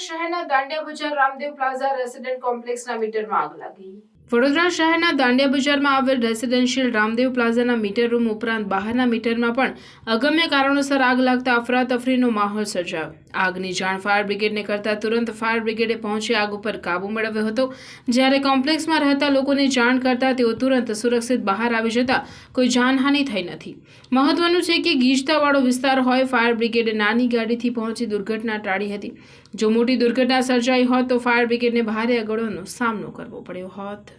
શહેરના દાંડિયા બજાર Ramdev plaza resident કોમ્પ્લેક્સના મીટરમાં આગ લાગી. વડોદરા શહેરના દાંડિયા બજારમાં આવેલ રેસિડેન્શિયલ રામદેવ પ્લાઝાના મીટર રૂમ ઉપરાંત બહારના મીટરમાં પણ અગમ્ય કારણોસર આગ લાગતા અફરાતફરીનો માહોલ સર્જાયો. આગની જાણ ફાયર બ્રિગેડને કરતા તુરંત ફાયર બ્રિગેડે પહોંચી આગ ઉપર કાબુ મેળવ્યો હતો. જ્યારે કોમ્પ્લેક્સમાં રહેતા લોકોને જાણ કરતા તેઓ તુરંત સુરક્ષિત બહાર આવી જતા કોઈ જાનહાનિ થઈ નથી. મહત્વનું છે કે ગીચતાવાળો વિસ્તાર હોય ફાયર બ્રિગેડે નાની ગાડીથી પહોંચી દુર્ઘટના ટાળી હતી. જો મોટી દુર્ઘટના સર્જાઈ હોત તો ફાયર બ્રિગેડને ભારે અગવડોનો સામનો કરવો પડ્યો હોત.